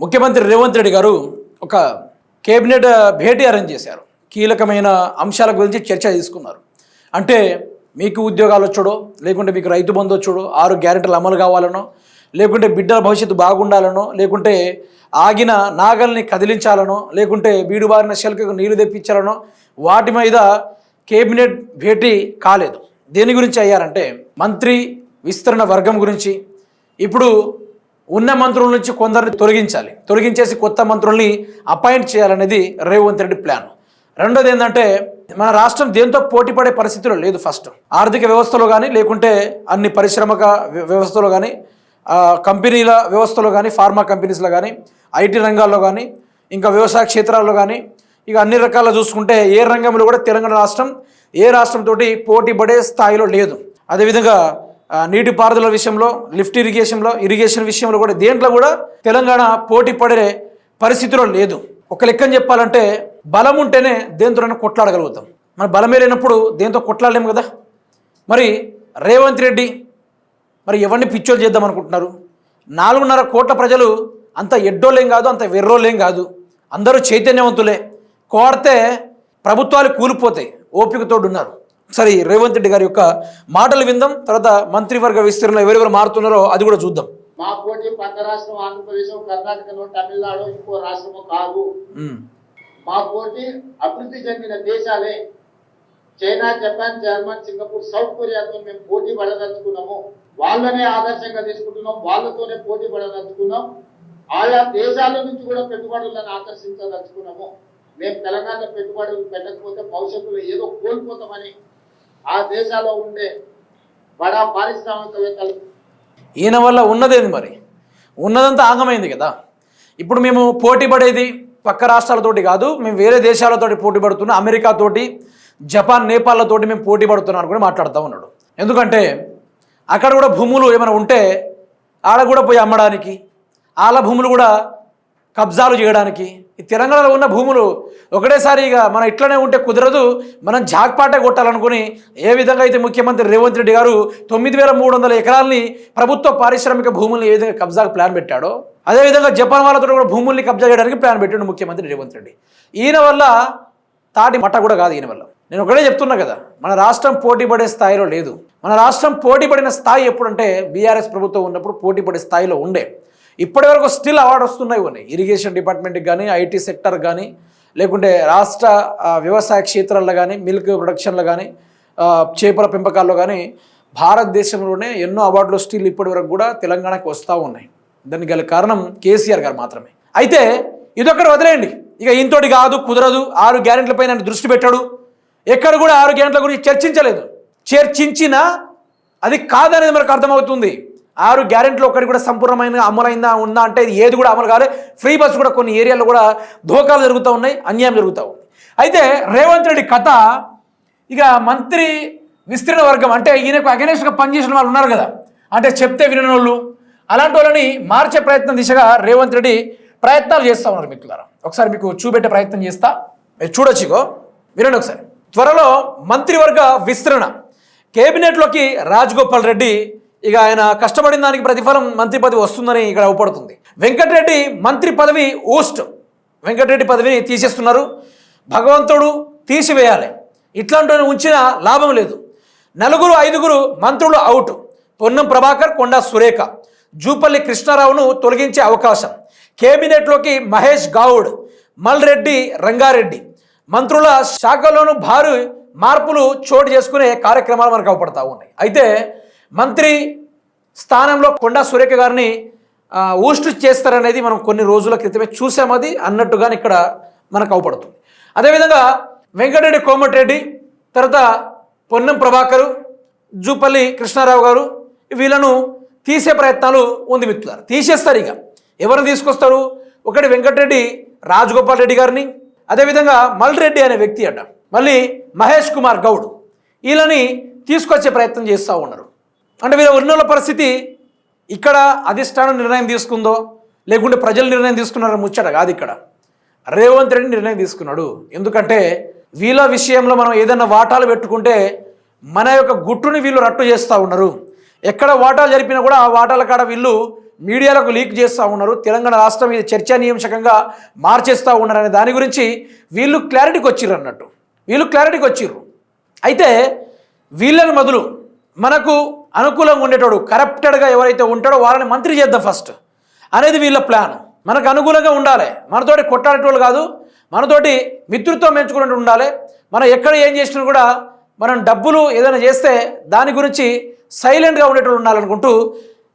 ముఖ్యమంత్రి రేవంత్ రెడ్డి గారు ఒక కేబినెట్ భేటీ అరేంజ్ చేశారు. కీలకమైన అంశాల గురించి చర్చ తీసుకున్నారు. అంటే మీకు ఉద్యోగాలు వచ్చుడో లేకుంటే మీకు రైతు బంధు వచ్చాడో ఆరు గ్యారెంటీలు అమలు కావాలనో లేకుంటే బిడ్డల భవిష్యత్తు బాగుండాలనో లేకుంటే ఆగిన నాగల్ని కదిలించాలనో లేకుంటే బీడుబారిన శెల్కకు నీళ్ళు తెప్పించాలనో వాటి మీద కేబినెట్ భేటీ కాలేదు. దేని గురించి అయ్యారంటే మంత్రి విస్తరణ వర్గం గురించి. ఇప్పుడు ఉన్న మంత్రుల నుంచి కొందరిని తొలగించాలి. తొలగించేసి కొత్త మంత్రుల్ని అపాయింట్ చేయాలనేది రేవంత్ రెడ్డి ప్లాన్. రెండోది ఏంటంటే మన రాష్ట్రం దేంతో పోటీ పడే పరిస్థితిలో లేదు ఫస్ట్. ఆర్థిక వ్యవస్థలో కానీ లేకుంటే అన్ని పరిశ్రమక వ్య- వ్యవస్థలో కానీ కంపెనీల వ్యవస్థలో కానీ ఫార్మా కంపెనీస్లో కానీ ఐటీ రంగాల్లో కానీ ఇంకా వ్యవసాయ క్షేత్రాల్లో కానీ ఇక అన్ని రకాల చూసుకుంటే ఏ రంగంలో కూడా తెలంగాణ రాష్ట్రం ఏ రాష్ట్రంతో పోటీ పడే స్థాయిలో లేదు. అదేవిధంగా నీటిపారుదల విషయంలో లిఫ్ట్ ఇరిగేషన్లో ఇరిగేషన్ విషయంలో కూడా దేంట్లో కూడా తెలంగాణ పోటీ పడే పరిస్థితిలో లేదు. ఒక లెక్కని చెప్పాలంటే బలం ఉంటేనే దేంతోనైనా కొట్లాడగలుగుతాం. మన బలమే లేనప్పుడు దేంతో కొట్లాడలేము కదా? మరి రేవంత్ రెడ్డి మరి ఎవరిని పిచ్చోలు చేద్దాం అనుకుంటున్నారు? నాలుగున్నర కోట్ల ప్రజలు అంత ఎడ్డోళ్ళేం కాదు అంత వెర్రోళ్ళేం కాదు. అందరూ చైతన్యవంతులే. కోరితే ప్రభుత్వాలు కూలిపోతాయి. ఓపికతోడు సరే రేవంత్ రెడ్డి గారి యొక్క మాటలు విందాం తర్వాత మంత్రివర్గ విస్తీర్ణంలో ఎవరెవరు మారుతున్నారో అది కూడా చూద్దాం. మా పోటీ పక్క రాష్ట్రం ఆంధ్రప్రదేశ్ కర్ణాటకలో తమిళనాడు ఇంకో రాష్ట్రము కాదు. మా పోటీ అభివృద్ధి చెందిన దేశాలే. China Japan German Singapore south కొరియాతో మేము పోటీ పడదలుచుకున్నాము. వాళ్ళనే ఆదర్శంగా తీసుకుంటున్నాం వాళ్ళతోనే పోటీ పడదలుచుకున్నాం. ఆయా దేశాల నుంచి కూడా పెట్టుబడులను ఆకర్షించదలుచుకున్నాము. మేము తెలంగాణ పెట్టుబడులు పెట్టకపోతే భవిష్యత్తులో ఏదో కోల్పోతామని ఆ దేశాల్లో ఉండే బడా పారిశ్రామికవేత్తలు. ఈయన వల్ల ఉన్నదేంది మరి? ఉన్నదంతా ఆగమైంది కదా. ఇప్పుడు మేము పోటీ పడేది పక్క రాష్ట్రాలతోటి కాదు మేము వేరే దేశాలతోటి పోటీ పడుతున్నాం అమెరికాతోటి జపాన్ నేపాల్లతోటి మేము పోటీ పడుతున్నాం అని కూడా మాట్లాడుతూ ఉన్నాడు. ఎందుకంటే అక్కడ కూడా భూములు ఏమైనా ఉంటే ఆడ కూడా పోయి అమ్మడానికి వాళ్ళ భూములు కూడా కబ్జాలు చేయడానికి. ఈ తెలంగాణలో ఉన్న భూములు ఒకటేసారి ఇక మనం ఇట్లనే ఉంటే కుదరదు. మనం జాక్పాటే కొట్టాలనుకుని ఏ విధంగా అయితే ముఖ్యమంత్రి రేవంత్ రెడ్డి గారు తొమ్మిది వేల మూడు వందల ఎకరాలని ప్రభుత్వ పారిశ్రామిక భూముల్ని ఏ విధంగా కబ్జాకు ప్లాన్ పెట్టాడో అదేవిధంగా జపాన్ వాళ్ళతో కూడా భూముల్ని కబ్జా చేయడానికి ప్లాన్ పెట్టాడు ముఖ్యమంత్రి రేవంత్ రెడ్డి. ఈయన వల్ల తాటి మట్ట కూడా కాదు ఈయన వల్ల. నేను ఒకటే చెప్తున్నా కదా మన రాష్ట్రం పోటీ పడే స్థాయిలో లేదు. మన రాష్ట్రం పోటీ పడిన స్థాయి ఎప్పుడంటే బీఆర్ఎస్ ప్రభుత్వం ఉన్నప్పుడు పోటీ పడే స్థాయిలో ఉండే. ఇప్పటి వరకు స్టిల్ అవార్డు వస్తున్నాయి ఉన్నాయి ఇరిగేషన్ డిపార్ట్మెంట్కి కానీ ఐటీ సెక్టర్ కానీ లేకుంటే రాష్ట్ర వ్యవసాయ క్షేత్రాల్లో కానీ మిల్క్ ప్రొడక్షన్లో కానీ చేపల పెంపకాల్లో కానీ భారతదేశంలోనే ఎన్నో అవార్డులు స్టిల్ ఇప్పటి వరకు కూడా తెలంగాణకు వస్తూ ఉన్నాయి. దానికి గల కారణం కేసీఆర్ గారు మాత్రమే. అయితే ఇదొక్కటి వదిలేయండి. ఇక ఇంతోటి కాదు కుదరదు. ఆరు గ్యారెంట్లపై నన్ను దృష్టి పెట్టాడు. ఎక్కడ కూడా ఆరు గ్యారెంట్ల గురించి చర్చించలేదు. చర్చించినా అది కాదనేది మనకు అర్థమవుతుంది. ఆరు గ్యారెంటీలో ఒకటి కూడా సంపూర్ణమైన అమలైందా ఉందా అంటే ఇది ఏది కూడా అమలు కాలే. ఫ్రీ బస్ కూడా కొన్ని ఏరియాలో కూడా ధోకాలు జరుగుతూ ఉన్నాయి అన్యాయం జరుగుతూ ఉంది. అయితే రేవంత్ రెడ్డి కథ ఇక మంత్రి విస్తీర్ణ వర్గం అంటే ఈయనకు అగెనెస్ట్గా పనిచేసిన వాళ్ళు ఉన్నారు కదా అంటే చెప్తే వినని వాళ్ళు అలాంటి వాళ్ళని మార్చే ప్రయత్నం దిశగా రేవంత్ రెడ్డి ప్రయత్నాలు చేస్తూ ఉన్నారు మిత్రులారా. ఒకసారి మీకు చూపెట్టే ప్రయత్నం చేస్తా. మీరు చూడొచ్చు ఇగో వినండి ఒకసారి. త్వరలో మంత్రివర్గ విస్తరణ. కేబినెట్లోకి రాజగోపాల్ రెడ్డి ఇక ఆయన కష్టపడిన దానికి ప్రతిఫలం మంత్రి పదవి వస్తుందని ఇక్కడ అవపడుతుంది. వెంకటరెడ్డి మంత్రి పదవి ఊస్ట్. వెంకటరెడ్డి పదవిని తీసేస్తున్నారు. భగవంతుడు తీసివేయాలి. ఇట్లాంటి ఉంచిన లాభం లేదు. నలుగురు ఐదుగురు మంత్రులు అవుట్. పొన్నం ప్రభాకర్ కొండా సురేఖ. జూపల్లి కృష్ణారావును తొలగించే అవకాశం. కేబినెట్లోకి మహేష్ గౌడ్ మల్రెడ్డి రంగారెడ్డి. మంత్రుల శాఖలోనూ భారీ మార్పులు చోటు చేసుకునే కార్యక్రమాలు మనకు అవపడతా ఉన్నాయి. అయితే మంత్రి స్థానంలో కొండా సురేఖ గారిని ఆ, ఊస్ట్ చేస్తారనేది మనం కొన్ని రోజుల క్రితమే చూసాం. అది అన్నట్టుగానే ఇక్కడ మనకు అవపడుతుంది. అదేవిధంగా వెంకటరెడ్డి కోమటిరెడ్డి తర్వాత పొన్నం ప్రభాకరు జూపల్లి కృష్ణారావు గారు వీళ్ళను తీసే ప్రయత్నాలు ఉంది మిత్రులారు తీసేస్తారు ఇక. ఎవరిని తీసుకొస్తారు? ఒకటి వెంకటరెడ్డి రాజగోపాల్ రెడ్డి గారిని. అదేవిధంగా మల్రెడ్డి అనే వ్యక్తి అట. మళ్ళీ మహేష్ కుమార్ గౌడ్. వీళ్ళని తీసుకొచ్చే ప్రయత్నం చేస్తూ ఉన్నారు. అంటే వీళ్ళ ఉన్నోళ్ళ పరిస్థితి ఇక్కడ అధిష్టానం నిర్ణయం తీసుకుందో లేకుంటే ప్రజలు నిర్ణయం తీసుకున్నారని ముచ్చట కాదు ఇక్కడ. రేవంత్ రెడ్డి నిర్ణయం తీసుకున్నాడు. ఎందుకంటే వీళ్ళ విషయంలో మనం ఏదైనా వాటాలు పెట్టుకుంటే మన యొక్క గుట్టుని వీళ్ళు రట్టు చేస్తూ ఉన్నారు. ఎక్కడ వాటాలు జరిపినా కూడా ఆ వాటాల కాడ వీళ్ళు మీడియాలకు లీక్ చేస్తూ ఉన్నారు. తెలంగాణ రాష్ట్రం ఇది చర్చానీయాంశకంగా మార్చేస్తూ ఉన్నారు అనే దాని గురించి వీళ్ళు క్లారిటీకి వచ్చిర్రు అన్నట్టు. వీళ్ళు క్లారిటీకి వచ్చిర్రు. అయితే వీళ్ళని మొదలు మనకు అనుకూలంగా ఉండేటోడు కరప్టెడ్గా ఎవరైతే ఉంటాడో వాళ్ళని మంత్రి చేద్దాం ఫస్ట్ అనేది వీళ్ళ ప్లాన్ మనకు అనుకూలంగా ఉండాలి. మనతోటి కొట్టాడేటోళ్ళు కాదు. మనతోటి మిత్రుత్వం పెంచుకున్నట్టు ఉండాలి. మనం ఎక్కడ ఏం చేసినా కూడా మనం డబ్బులు ఏదైనా చేస్తే దాని గురించి సైలెంట్గా ఉండేటోళ్ళు ఉండాలనుకుంటూ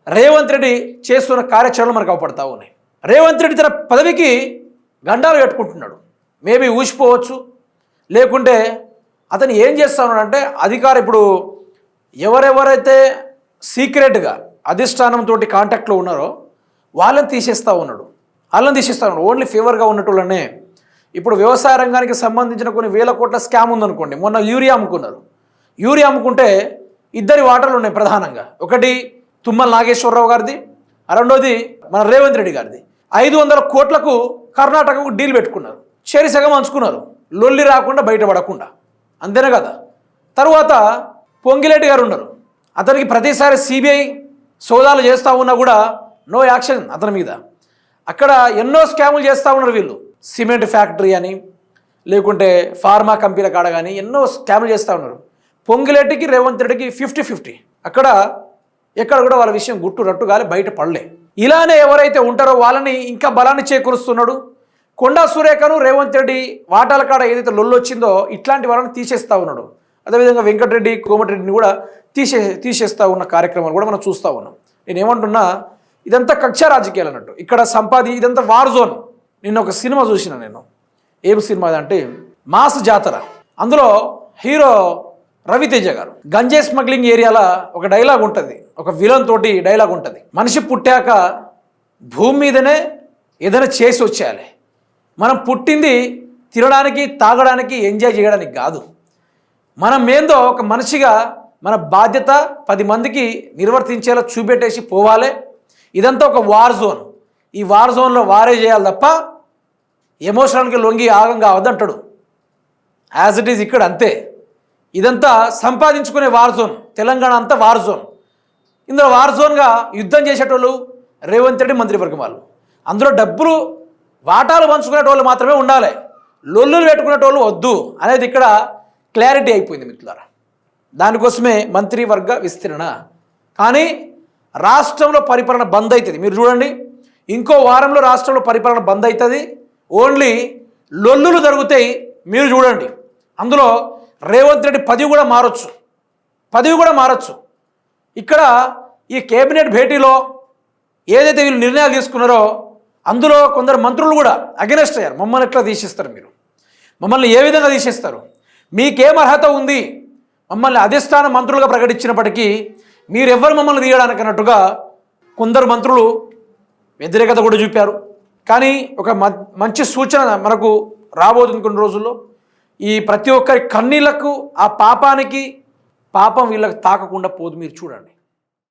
రేవంత్ రెడ్డి చేస్తున్న కార్యాచరణలు మనకు అవపడతా ఉన్నాయి. రేవంత్ రెడ్డి తన పదవికి గండాలు కట్టుకుంటున్నాడు. మేబీ ఊసిపోవచ్చు. లేకుంటే అతను ఏం చేస్తా ఉన్నాడంటే అధికారం ఇప్పుడు ఎవరెవరైతే సీక్రెట్గా అధిష్టానంతో కాంటాక్ట్లో ఉన్నారో వాళ్ళని తీసేస్తూ ఉన్నాడు. వాళ్ళని తీసేస్తూ ఉన్నాడు. ఓన్లీ ఫేవర్గా ఉన్నట్టులనే. ఇప్పుడు వ్యవసాయ రంగానికి సంబంధించిన కొన్ని వేల కోట్ల స్కామ్ ఉందనుకోండి మొన్న యూరియా అమ్ముకున్నారు. యూరియా అమ్ముకుంటే ఇద్దరి వాటర్లు ఉన్నాయి ప్రధానంగా. ఒకటి తుమ్మల నాగేశ్వరరావు గారిది రెండోది మన రేవంత్ రెడ్డి గారిది. ఐదు వందల కోట్లకు కర్ణాటకకు డీల్ పెట్టుకున్నారు. చెరి సగం అంచుకున్నారు. లొల్లి రాకుండా బయటపడకుండా. అంతేనే కదా? తరువాత పొంగిలేటి గారు ఉన్నారు. అతనికి ప్రతిసారి సిబిఐ సోదాలు చేస్తూ ఉన్నా కూడా నో యాక్షన్ అతని మీద. అక్కడ ఎన్నో స్కాములు చేస్తూ ఉన్నారు వీళ్ళు. సిమెంట్ ఫ్యాక్టరీ అని లేకుంటే ఫార్మా కంపెనీల కాడ కానీ ఎన్నో స్కాములు చేస్తూ ఉన్నారు. పొంగిలేటికి రేవంత్ రెడ్డికి ఫిఫ్టీ ఫిఫ్టీ అక్కడ ఎక్కడ కూడా వాళ్ళ విషయం గుట్టు రట్టు గాలి బయట పడలే. ఇలానే ఎవరైతే ఉంటారో వాళ్ళని ఇంకా బలాన్ని చేకూరుస్తున్నాడు. కొండా సురేఖను రేవంత్ రెడ్డి వాటాల కాడ ఏదైతే లొల్లు వచ్చిందో ఇట్లాంటి వాళ్ళని తీసేస్తా ఉన్నాడు. అదేవిధంగా వెంకటరెడ్డి కోమటిరెడ్డిని కూడా తీసే తీసేస్తా ఉన్న కార్యక్రమాలు కూడా మనం చూస్తూ ఉన్నాం. నేను ఏమంటున్నా ఇదంతా కక్ష రాజకీయాలు అన్నట్టు. ఇక్కడ సంపాది ఇదంతా వార్ జోన్ నిన్న ఒక సినిమా చూసిన నేను. ఏం సినిమా అంటే మాస్ జాతర. అందులో హీరో రవితేజ గారు. గంజే స్మగ్లింగ్ ఏరియాలో ఒక డైలాగ్ ఉంటుంది. ఒక విలన్ తోటి డైలాగ్ ఉంటుంది. మనిషి పుట్టాక భూమి మీదనే ఏదైనా చేసి వచ్చేయాలి. మనం పుట్టింది తినడానికి తాగడానికి ఎంజాయ్ చేయడానికి కాదు. మనం ఏందో ఒక మనిషిగా మన బాధ్యత పది మందికి నిర్వర్తించేలా చూపెట్టేసి పోవాలి. ఇదంతా ఒక వార్ జోన్ ఈ వార్ జోన్లో వారే చేయాలి తప్ప ఎమోషనల్కి లొంగి ఆగం కావద్దంటాడు. యాజ్ ఇట్ ఈజ్ ఇక్కడ అంతే. ఇదంతా సంపాదించుకునే వార్ జోన్ తెలంగాణ అంతా వార్ జోన్ ఇందులో వార్ జోన్గా యుద్ధం చేసేటోళ్ళు రేవంత్ రెడ్డి మంత్రివర్గం వాళ్ళు. అందులో డబ్బులు వాటాలు పంచుకునేటోళ్ళు మాత్రమే ఉండాలి. లొల్లులు పెట్టుకునేటోళ్ళు వద్దు అనేది ఇక్కడ క్లారిటీ అయిపోయింది మిత్రులారా దానికోసమే మంత్రివర్గ విస్తరణ. కానీ రాష్ట్రంలో పరిపాలన బంద్ అవుతుంది మీరు చూడండి ఇంకో వారంలో రాష్ట్రంలో పరిపాలన బంద్ అవుతుంది ఓన్లీ లొల్లులు జరుగుతాయి మీరు చూడండి. అందులో రేవంత్ రెడ్డి పదవి కూడా మారొచ్చు. పదవి కూడా మారొచ్చు. ఇక్కడ ఈ కేబినెట్ భేటీలో ఏదైతే వీళ్ళు నిర్ణయాలు తీసుకున్నారో అందులో కొందరు మంత్రులు కూడా అగెనెస్ట్ అయ్యారు. మమ్మల్ని ఎట్లా తీసేస్తారు మీరు? మమ్మల్ని ఏ విధంగా తీసేస్తారు? మీకేం అర్హత ఉంది? మమ్మల్ని అధిష్టాన మంత్రులుగా ప్రకటించినప్పటికీ మీరెవ్వరు మమ్మల్ని తీయడానికి అన్నట్టుగా కొందరు మంత్రులు వ్యతిరేకత కూడా చూపారు. కానీ ఒక మ- మంచి సూచన మనకు రాబోతుంది కొన్ని రోజుల్లో. ఈ ప్రతి ఒక్కరి కన్నీళ్ళకు ఆ పాపానికి పాపం వీళ్ళకి తాకకుండా పోదు మీరు చూడండి.